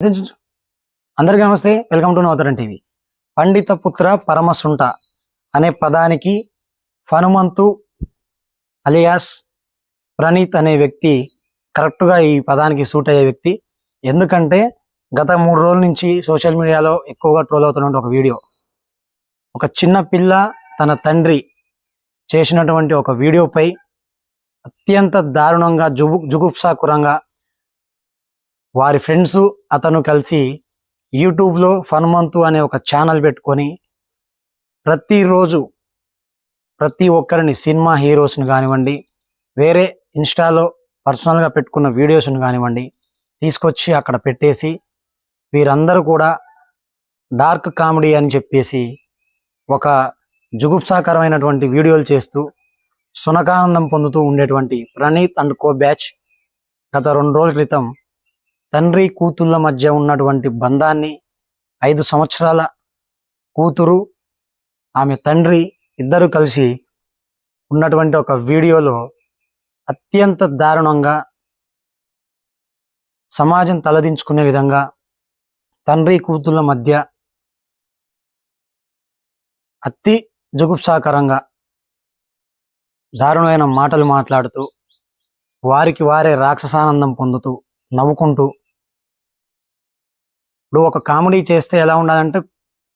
అందరికీ నమస్తే. Welcome to Navataram TV. పండిత పుత్ర పరమసుంట అనే పదానికి హనుమంతు అలియాస్ ప్రణీత్ అనే వ్యక్తి కరెక్ట్గా ఈ పదానికి సూట్ అయ్యే వ్యక్తి. ఎందుకంటే గత మూడు రోజుల నుంచి సోషల్ మీడియాలో ఎక్కువగా ట్రోల్ అవుతున్న ఒక వీడియో. ఒక చిన్న పిల్ల తన తండ్రి చేసినటువంటి ఒక వీడియోపై అత్యంత దారుణంగా జుగు జుగుప్సాకురంగా వారి ఫ్రెండ్స్ అతను కలిసి యూట్యూబ్లో ఫన్మంతు అనే ఒక ఛానల్ పెట్టుకొని ప్రతిరోజు ప్రతి ఒక్కరిని సినిమా హీరోస్ని కానివ్వండి వేరే ఇన్స్టాలో పర్సనల్గా పెట్టుకున్న వీడియోస్ని కానివ్వండి తీసుకొచ్చి అక్కడ పెట్టేసి వీరందరూ కూడా డార్క్ కామెడీ అని చెప్పేసి ఒక జుగుప్సాకరమైనటువంటి వీడియోలు చేస్తూ సునకానందం పొందుతూ ఉండేటువంటి ప్రణీత్ అండ్ కో బ్యాచ్ గత రెండు రోజుల క్రితం తండ్రి కూతుళ్ళ మధ్య ఉన్నటువంటి బంధాన్ని ఐదు సంవత్సరాల కూతురు ఆమె తండ్రి ఇద్దరు కలిసి ఉన్నటువంటి ఒక వీడియోలో అత్యంత దారుణంగా సమాజం తలదించుకునే విధంగా తండ్రి కూతుళ్ళ మధ్య అతి జుగుప్సాకరంగా దారుణమైన మాటలు మాట్లాడుతూ వారికి వారే రాక్షసానందం పొందుతూ నవ్వుకుంటూ. ఇప్పుడు ఒక కామెడీ చేస్తే ఎలా ఉండాలంటే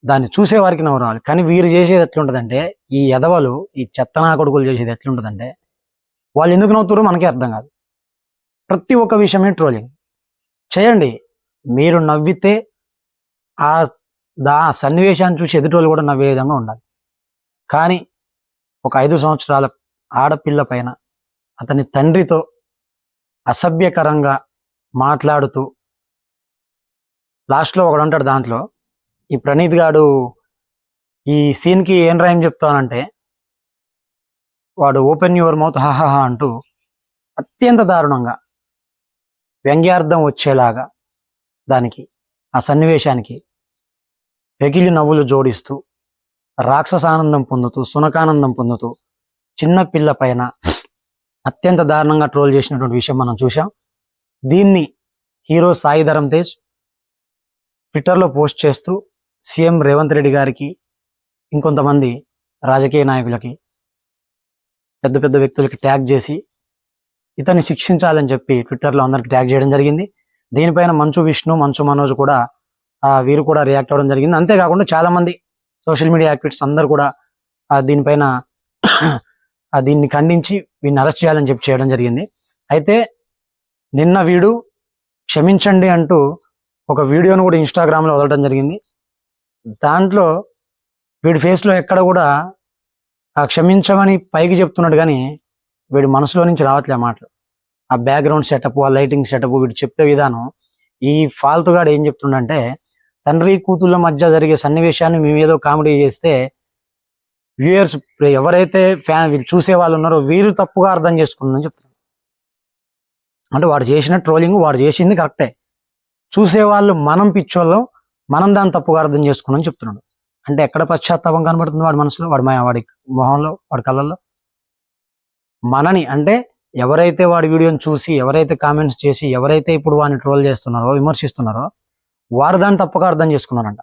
దాన్ని చూసేవారికి నవ్వు రావాలి. కానీ వీరు చేసేది ఎట్లుంటుందంటే ఈ ఎదవలు ఈ చెత్తనా కొడుకులు చేసేది ఎట్లుంటుందంటే వాళ్ళు ఎందుకు నవ్వుతారో మనకే అర్థం కాదు. ప్రతి ఒక్క విషయమే ట్రోలింగ్. చేయండి. మీరు నవ్వితే ఆ దా సన్నివేశాన్ని చూసి ఎదుటోళ్ళు కూడా నవ్వే విధంగా ఉండాలి. కానీ ఒక ఐదు సంవత్సరాల ఆడపిల్ల పైన అతని తండ్రితో అసభ్యకరంగా మాట్లాడుతూ లాస్ట్లో ఒకడు ఉంటాడు దాంట్లో. ఈ ప్రణీత్ గాడు ఈ సీన్కి ఏం రాయం చెప్తానంటే వాడు ఓపెన్ యువర్ మౌత్ హాహా అంటూ అత్యంత దారుణంగా వ్యంగ్యార్థం వచ్చేలాగా దానికి ఆ సన్నివేశానికి పెగిలి నవ్వులు జోడిస్తూ రాక్షసానందం పొందుతూ సునకానందం పొందుతూ చిన్న పిల్ల పైన అత్యంత దారుణంగా ట్రోల్ చేసినటువంటి విషయం మనం చూసాం దీన్ని హీరో సాయి ధరమ్ తేజ్ ట్విట్టర్లో పోస్ట్ చేస్తూ సీఎం రేవంత్ రెడ్డి గారికి ఇంకొంతమంది రాజకీయ నాయకులకి పెద్ద పెద్ద వ్యక్తులకి ట్యాగ్ చేసి ఇతన్ని శిక్షించాలని చెప్పి ట్విట్టర్లో అందరికి ట్యాగ్ చేయడం జరిగింది. దీనిపైన మంచు విష్ణు మంచు మనోజ్ కూడా ఆ, వీరు కూడా రియాక్ట్ అవ్వడం జరిగింది. అంతేకాకుండా చాలా మంది సోషల్ మీడియా యాక్టివిటీస్ అందరు కూడా దీనిపైన దీన్ని ఖండించి వీడిని అరెస్ట్ చేయాలని చెప్పి చేయడం జరిగింది. అయితే నిన్న వీడు క్షమించండి అంటూ ఒక వీడియోను కూడా ఇన్స్టాగ్రామ్లో వదలడం జరిగింది. దాంట్లో వీడి ఫేస్లో ఎక్కడ కూడా ఆ క్షమించమని పైకి చెప్తున్నాడు కానీ వీడి మనసులో నుంచి రావట్లే ఆ మాటలు. ఆ బ్యాక్గ్రౌండ్ సెటప్ ఆ లైటింగ్ సెటప్ వీడు చెప్పే విధానం ఈ ఫాల్తుగాడు ఏం చెప్తుండంటే తండ్రి కూతుళ్ళ మధ్య జరిగే సన్నివేశాన్ని మేము ఏదో కామెడీ చేస్తే వ్యూయర్స్ ఎవరైతే ఫ్యాన్ వీళ్ళు చూసే వాళ్ళు ఉన్నారో వీరు తప్పుగా అర్థం చేసుకుందని చెప్తున్నారు అంటే వాడు చేసిన ట్రోలింగ్ వాడు చేసింది కరెక్టే. చూసేవాళ్ళు మనం పిచ్చోళ్ళం మనం దాన్ని తప్పుగా అర్థం చేసుకున్నాం చెప్తున్నాడు. అంటే ఎక్కడ పశ్చాత్తాపం కనబడుతుంది వాడి మనసులో? వాడి వాడి మొహంలో వాడి కళ్ళల్లో? మనని అంటే ఎవరైతే వాడి వీడియోని చూసి ఎవరైతే కామెంట్స్ చేసి ఎవరైతే ఇప్పుడు వాడిని ట్రోల్ చేస్తున్నారో విమర్శిస్తున్నారో వారు దాన్ని తప్పుగా అర్థం చేసుకున్నారంట.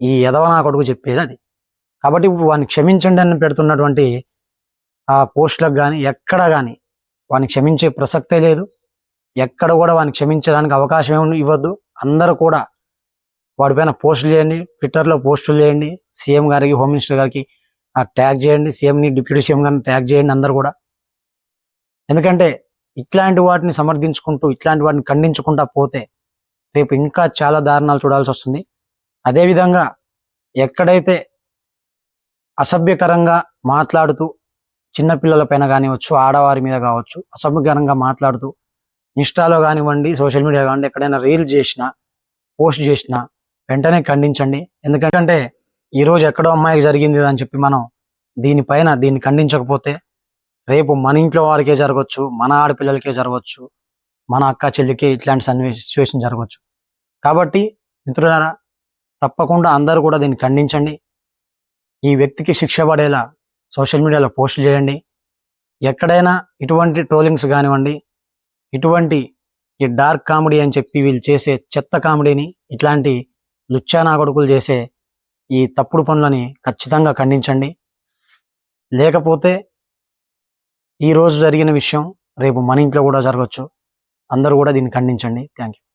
ఈ ఎదవ నా కొడుకు చెప్పేది అది. కాబట్టి ఇప్పుడు వాడిని క్షమించండి అని పెడుతున్నటువంటి ఆ పోస్టులకు కానీ ఎక్కడ కానీ వాడిని క్షమించే ప్రసక్తే లేదు. ఎక్కడ కూడా వాడిని క్షమించడానికి అవకాశం ఏమి ఇవ్వద్దు. అందరూ కూడా వాడిపైన పోస్టులు చేయండి. ట్విట్టర్లో పోస్టులు చేయండి. సీఎం గారికి హోమ్ మినిస్టర్ గారికి ట్యాగ్ చేయండి. సీఎంని డిప్యూటీ సీఎం గారిని ట్యాగ్ చేయండి అందరు కూడా. ఎందుకంటే ఇట్లాంటి వాటిని సమర్థించుకుంటూ ఇట్లాంటి వాటిని ఖండించుకుంటా పోతే రేపు ఇంకా చాలా దారుణాలు చూడాల్సి వస్తుంది. అదేవిధంగా ఎక్కడైతే అసభ్యకరంగా మాట్లాడుతూ చిన్నపిల్లల పైన కానివచ్చు ఆడవారి మీద కావచ్చు అసభ్యకరంగా మాట్లాడుతూ ఇన్స్టాలో కానివ్వండి సోషల్ మీడియా కానివ్వండి ఎక్కడైనా రీల్ చేసినా పోస్ట్ చేసినా వెంటనే ఖండించండి. ఎందుకంటే ఈ రోజు ఎక్కడో అమ్మాయికి జరిగింది అని చెప్పి మనం దీనిపైన దీన్ని ఖండించకపోతే రేపు మన ఇంట్లో వారికే జరగవచ్చు మన ఆడపిల్లలకే జరగవచ్చు మన అక్క చెల్లికి ఇట్లాంటి సన్నివే సిచ్యువేషన్ జరగవచ్చు కాబట్టి మిత్రులారా తప్పకుండా అందరూ కూడా దీన్ని ఖండించండి. ఈ వ్యక్తికి శిక్ష పడేలా సోషల్ మీడియాలో పోస్ట్ చేయండి. ఎక్కడైనా ఇటువంటి ట్రోలింగ్స్ కానివ్వండి ఇటువంటి ఈ డార్క్ కామెడీ అని చెప్పి వీళ్ళు చేసే చెత్త కామెడీని ఇట్లాంటి లుచ్చానా కొడుకులు చేసే ఈ తప్పుడు పనులని ఖచ్చితంగా ఖండించండి. లేకపోతే ఈ రోజు జరిగిన విషయం రేపు మన ఇంట్లో కూడా జరగచ్చు. అందరూ కూడా దీన్ని ఖండించండి. Thank you.